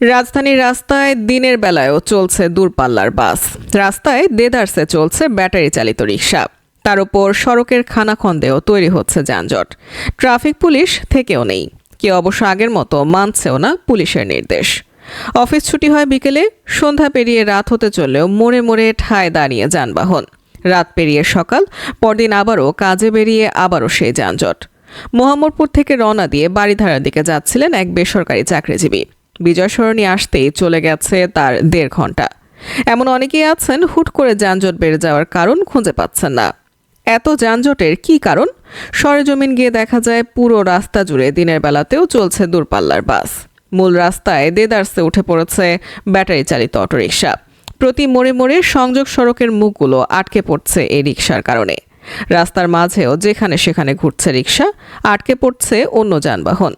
রাজধানীর রাস্তায় দিনের বেলায়ও চলছে দূরপাল্লার বাস। রাস্তায় দেদারসে চলছে ব্যাটারি চালিত রিক্সা। তার উপর সড়কের খানাখন্দেও তৈরি হচ্ছে যানজট। ট্রাফিক পুলিশ থেকেও নেই। কেউ অবশ্য আগের মতো মানছেও না পুলিশের নির্দেশ। অফিস ছুটি হয় বিকেলে, সন্ধ্যা পেরিয়ে রাত হতে চললেও মোড়ে মোড়ে ঠায় দাঁড়িয়ে যানবাহন। রাত পেরিয়ে সকাল, পরদিন আবারও কাজে বেরিয়ে আবারও সেই যানজট। মোহাম্মদপুর থেকে রওনা দিয়ে বাড়িধারার দিকে যাচ্ছিলেন এক বেসরকারি চাকরিজীবী। বিজয় সরণি আসতেই চলে গেছে তার দেড় ঘণ্টা। এমন অনেকেই আছেন, হুট করে যানজট বেড়ে যাওয়ার কারণ খুঁজে পাচ্ছেন না। এত যানজটের কি কারণ? সরেজমিন গিয়ে দেখা যায় পুরো রাস্তা জুড়ে দিনের বেলাতেও চলছে দূরপাল্লার বাস। মূল রাস্তায় দেদারসে উঠে পড়েছে ব্যাটারি চালিত অটোরিকশা। প্রতি মোড়ে মোড়ে সংযোগ সড়কের মুখগুলো আটকে পড়ছে এই রিক্সার কারণে। রাস্তার মাঝেও যেখানে সেখানে ঘুরছে রিক্সা আটকে পড়ছে অন্য যানবাহন।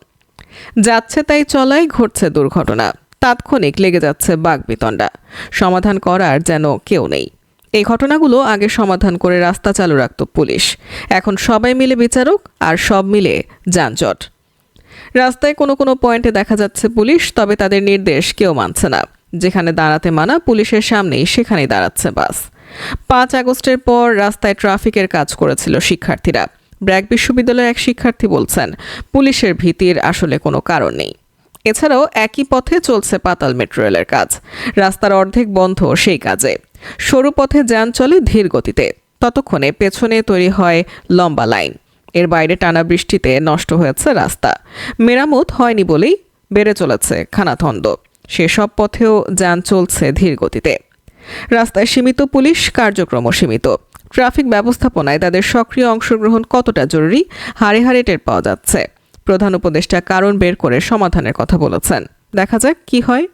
যাচ্ছে তাই চলাই ঘটছে দুর্ঘটনা। তাৎক্ষণিক লেগে যাচ্ছে বাগবিতণ্ডা সমাধান করার যেন কেউ নেই। এই ঘটনাগুলো আগে সমাধান করে রাস্তা চালু রাখত পুলিশ। এখন সবাই মিলে বিচারক আর সব মিলে যানজট। রাস্তায় কোনো কোনো পয়েন্টে দেখা যাচ্ছে পুলিশ, তবে তাদের নির্দেশ কেউ মানছে না। যেখানে দাঁড়াতে মানা, পুলিশের সামনেই সেখানেই দাঁড়াচ্ছে বাস। পাঁচ আগস্টের পর রাস্তায় ট্রাফিকের কাজ করেছিল শিক্ষার্থীরা। ব্র্যাক বিশ্ববিদ্যালয়ের এক শিক্ষার্থী বলছেন, পুলিশের ভীতির আসলে কোনো কারণ নেই। এছাড়াও একই পথে চলছে পাতাল মেট্রো রেলের কাজ। রাস্তার অর্ধেক বন্ধ সেই কাজে। সরু পথে যান চলে ধীর গতিতে। ততক্ষণে পেছনে তৈরি হয় লম্বা লাইন। এর বাইরে টানা বৃষ্টিতে নষ্ট হয়েছে রাস্তা। মেরামত হয়নি বলেই বেড়ে চলেছে খানাথন্দ সেসব পথেও যান চলছে ধীর গতিতে। রাস্তায় সীমিত পুলিশ কার্যক্রমও সীমিত। ট্রাফিক ব্যবস্থাপনায় তাদের সক্রিয় অংশগ্রহণ কতটা জরুরি, হারে হারে টের পাওয়া যাচ্ছে। প্রধান উপদেষ্টা কারণ বের করে সমাধানের কথা বলেছেন। দেখা যাক কি হয়।